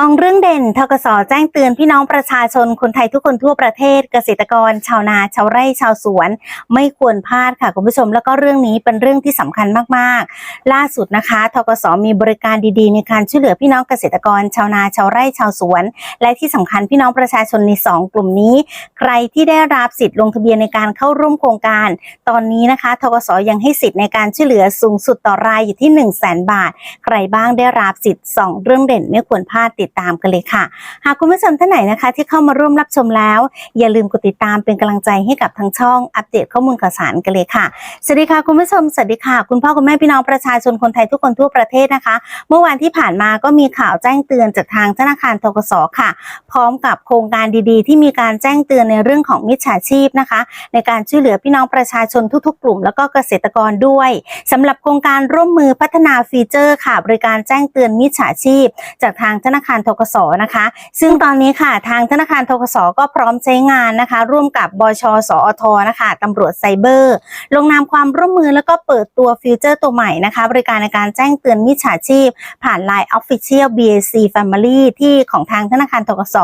กองเรื่องเด่นทกสแจ้งเตือนพี่น้องประชาชนคนไทยทุกคนทั่วประเทศเกษตรกร ชาวนาชาวไร่ชาวสวน ไม่ควรพลาดค่ะคุณผู้ชมแล้วก็เรื่องนี้เป็นเรื่องที่สำคัญมากๆ ล่าสุดนะคะทกสมีบริการดีๆ ในการช่วยเหลือพี่น้องเกษตรกร ชาวนาชาวไร่ชาวสวน และที่สำคัญพี่น้องประชาชนใน 2 กลุ่มนี้ ใครที่ได้รับสิทธิ์ลงทะเบียนในการเข้าร่วมโครงการ ตอนนี้นะคะทกสยังให้สิทธิ์ในการช่วยเหลือสูงสุดต่อรายอยู่ที่ 1 0 0 0 0แบาท ใครบ้างได้รับสิทธิ์ 2 เรื่องเด่นไม่ควรพลาดติดตามกันเลยค่ะ หากคุณผู้ชมท่านไหนนะคะ ที่เข้ามาร่วมรับชมแล้ว อย่าลืมกดติดตามเป็นกำลังใจให้กับทางช่องอัปเดตข้อมูลข่าวสารกันเลยค่ะสวัสดีค่ะคุณผู้ชมสวัสดีค่ะ คุณพ่อคุณแม่พี่น้องประชาชนคนไทยทุกคนทั่วประเทศนะคะ เมื่อวานที่ผ่านมาก็มีข่าวแจ้งเตือนจากทางธนาคารทกสค่ะ พร้อมกับโครงการดีๆ ที่มีการแจ้งเตือนในเรื่องของมิจฉาชีพนะคะ ในการช่วยเหลือพี่น้องประชาชนทุกๆ กลุ่ม แล้วก็เกษตรกรด้วยสำหรับโครงการร่วมมือพัฒนาฟีเจอร์ค่ะบริการแจ้งเตือนมิจฉาชีพ จากทางธนาคารทกสนะคะ ซึ่งตอนนี้ค่ะทางธนาคารทกสก็พร้อมใช้งานนะคะ ร่วมกับบชสอทนะคะตำรวจไซเบอร์ ลงนามความร่วมมือแล้วก็เปิดตัวฟิวเจอร์ตัวใหม่นะคะ บริการในการแจ้งเตือนมิจฉาชีพ ผ่าน Line Official BAC Family ที่ของทางธนาคารทกส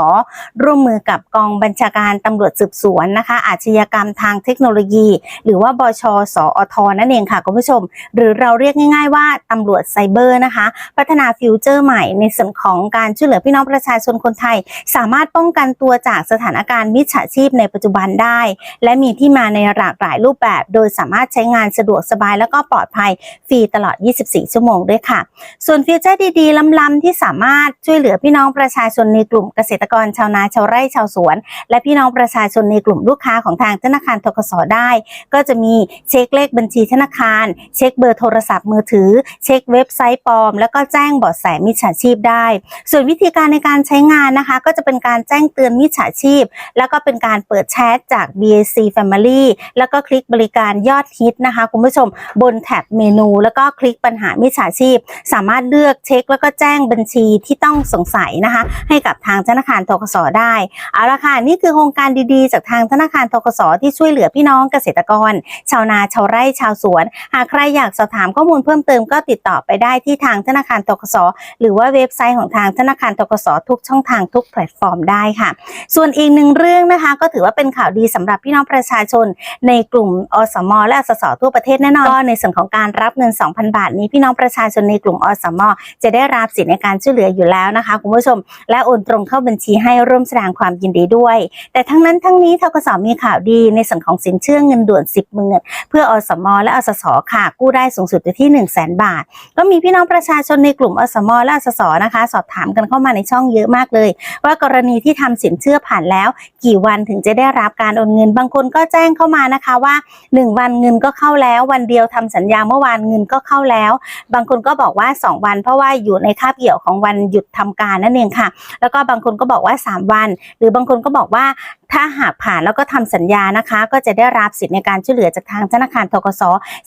ร่วมมือกับกองบัญชาการตำรวจสืบสวนนะคะ อาชญากรรมทางเทคโนโลยี หรือว่าบชสอทนั่นเองค่ะคุณผู้ชม หรือเราเรียกง่าย ๆ ว่าตำรวจไซเบอร์นะคะ พัฒนาฟิวเจอร์ใหม่ในส่วนของการช่วยวยเหลือพี่น้องประชาชนคนไทย สามารถป้องกันตัวจากสถานการณ์มิจฉาชีพในปัจจุบันได้ และมีที่มาในหลากหลายรูปแบบ โดยสามารถใช้งานสะดวกสบายแล้วก็ปลอดภัยฟรีตลอด 24 ชั่วโมงด้วยค่ะ ส่วนฟีเจอร์ดีๆ ล้ำๆ ที่สามารถช่วยเหลือพี่น้องประชาชนในกลุ่มเกษตรกรชาวนาชาวไร่ชาวสวน และพี่น้องประชาชนในกลุ่มลูกค้าของทางธนาคารทกสได้ ก็จะมีเช็คเลขบัญชีธนาคาร เช็คเบอร์โทรศัพท์มือถือ เช็คเว็บไซต์ปลอม แล้วก็แจ้งเบาะแสมิจฉาชีพได้ ส่วนวิธีการในการใช้งานนะคะ ก็จะเป็นการแจ้งเตือนมิจฉาชีพ แล้วก็เป็นการเปิดแชทจาก BAC Family แล้วก็คลิกบริการยอดฮิตนะคะ คุณผู้ชมบนแท็บเมนู แล้วก็คลิกปัญหามิจฉาชีพ สามารถเลือกเช็ค แล้วก็แจ้งบัญชีที่ต้องสงสัยนะคะ ให้กับทางธนาคารทกสได้ เอาละค่ะ นี่คือโครงการดีๆ จากทางธนาคารทกสที่ช่วยเหลือพี่น้องเกษตรกร ชาวนาชาวไร่ชาวสวน หากใครอยากสอบถามข้อมูลเพิ่มเติมก็ติดต่อไปได้ที่ทางธนาคารทกสหรือว่าเว็บไซต์ของทางธนาคารทกสทุกช่องทางทุกแพลตฟอร์มได้ค่ะ ส่วนอีกหนึ่งเรื่องนะคะ ก็ถือว่าเป็นข่าวดีสำหรับพี่น้องประชาชน ในกลุ่มอสม และสสทั่วประเทศแน่นอนก็ในส่วนของการรับเงิน 2,000 บาทนี้พี่น้องประชาชนในกลุ่มอสม จะได้รับสิทธิในการช่วยเหลืออยู่แล้วนะคะคุณผู้ชม และโอนตรงเข้าบัญชีให้ร่วมแสดงความยินดีด้วย แต่ทั้งนั้นทั้งนี้ทกสมีข่าวดีในส่วนของสินเชื่อเงินด่วน 10หมื่นเพื่ออสม และอสสค่ะกู้ได้สูงสุดอยู่ที่ 1 0 0 0 0แบาท ก็มีพี่น้องประชาชนในกลุ่มอสม และอสสนะคะ สอบถามกันเข้ามาในช่องเยอะมากเลย ว่ากรณีที่ทำสินเชื่อผ่านแล้ว กี่วันถึงจะได้รับการโอนเงิน บางคนก็แจ้งเข้ามานะคะว่า 1 วันเงินก็เข้าแล้ว วันเดียวทำสัญญาเมื่อวานเงินก็เข้าแล้ว บางคนก็บอกว่า 2 วัน เพราะว่าอยู่ในคาบเกี่ยวของวันหยุดทำการนั่นเองค่ะ แล้วก็บางคนก็บอกว่า 3 วัน หรือบางคนก็บอกว่าถ้าหากผ่านแล้วก็ทำสัญญานะคะ ก็จะได้รับสิทธิ์ในการช่วยเหลือจากทางธนาคารทกส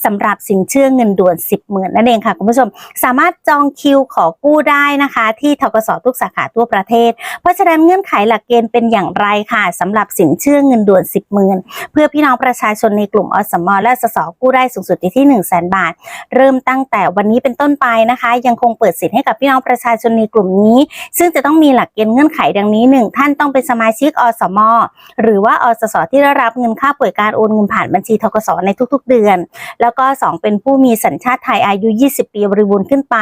สำหรับสินเชื่อเงินด่วน 10หมื่นนั่นเองค่ะคุณผู้ชม สามารถจองคิวขอกู้ได้นะคะ ที่ทกสทุกสาขาทั่วประเทศ เพราะฉะนั้นเงื่อนไขหลักเกณฑ์เป็นอย่างไรค่ะสำหรับสินเชื่อเงินด่วน 10หมื่นเพื่อพี่น้องประชาชนในกลุ่มอสมและสสกู้ได้สูงสุดที่1 0 0 0 0แบาท เริ่มตั้งแต่วันนี้เป็นต้นไปนะคะ ยังคงเปิดสิทธิ์ให้กับพี่น้องประชาชนในกลุ่มนี้ ซึ่งจะต้องมีหลักเกณฑ์เงื่อนไขดังนี้ 1 ท่านต้องเป็นสมาชิกอสมหรือว่าอสสที่ได้รับเงินค่าป่วยการโอนเงินผ่านบัญชีทกสในทุกๆ เดือน แล้วก็ 2 เป็นผู้มีสัญชาติไทยอายุ 20 ปีบริบูรณ์ขึ้นไป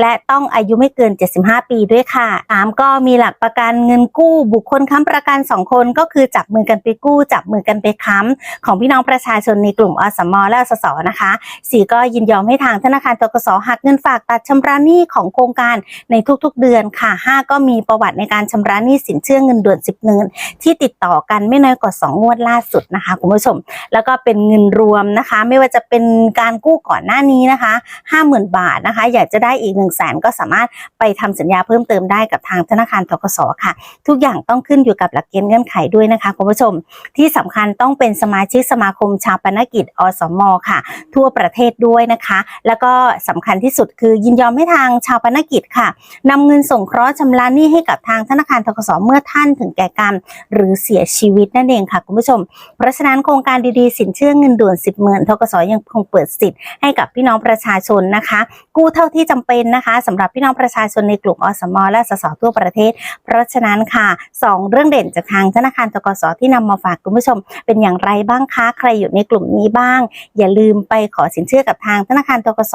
และต้องอายุไม่เกิน 75 ปีด้วยค่ะ3ก็มีหลักประกันเงินกู้บุคคลค้ำประกัน2คนก็คือจับมือกันไปกู้ จับมือกันไปค้ำของพี่น้องประชาชนในกลุ่มอสมและอสสนะคะ4ก็ยินยอมให้ทางธนาคารทกสหักเงินฝากตัดชำระหนี้ของโครงการในทุกๆเดือนค่ะ5ก็มีประวัติในการชำระหนี้สินเชื่อเงินด่วน10เงินที่ติดต่อกันไม่น้อยกว่า 2 งวดล่าสุดนะคะคุณผู้ชม แล้วก็เป็นเงินรวมนะคะ ไม่ว่าจะเป็นการกู้ก่อนหน้านี้นะคะ 50,000 บาทนะคะ อยากจะได้อีก 1 0 0 0 0แสนก็สามารถไปทำสัญญาเพิ่มเติมได้กับทางธนาคารทกสค่ะ ทุกอย่างต้องขึ้นอยู่กับหลักเกณฑ์เงื่อนไขด้วยนะคะคุณผู้ชม ที่สำคัญต้องเป็นสมาชิกสมาคมชาปนกิจอสมค่ะ ทั่วประเทศด้วยนะคะ แล้วก็สำคัญที่สุดคือยินยอมให้ทางชาวปนกิจค่ะนำเงินส่งเคราะห์ชำระหนี้ให้กับทางธนาคารทกสเมื่อท่านถึงแก่กรรม หรือเสียชีวิตนั่นเองค่ะคุณผู้ชม เพราะฉะนั้นโครงการดีๆ สินเชื่อเงินด่วน10หมื่นทกสยังคงเปิดสิทธิ์ให้กับพี่น้องประชาชนนะคะ กู้เท่าที่จำเป็นนะคะสำหรับพี่น้องประชาชนในกลุ่มอสมและสสทั่วประเทศ เพราะฉะนั้นค่ะสองเรื่องเด่นจากทางธนาคารทกสที่นำมาฝากคุณผู้ชม เป็นอย่างไรบ้างคะใครอยู่ในกลุ่มนี้บ้าง อย่าลืมไปขอสินเชื่อกับทางธนาคารทกส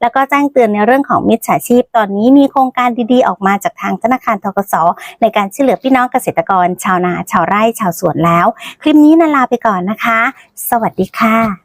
แล้วก็แจ้งเตือนในเรื่องของมิจฉาชีพ ตอนนี้มีโครงการดีๆออกมาจากทางธนาคารทกสในการช่วยเหลือพี่น้องเกษตรกร ชาวนา ชาวไร่ชาวสวนแล้ว คลิปนี้นาลาไปก่อนนะคะ สวัสดีค่ะ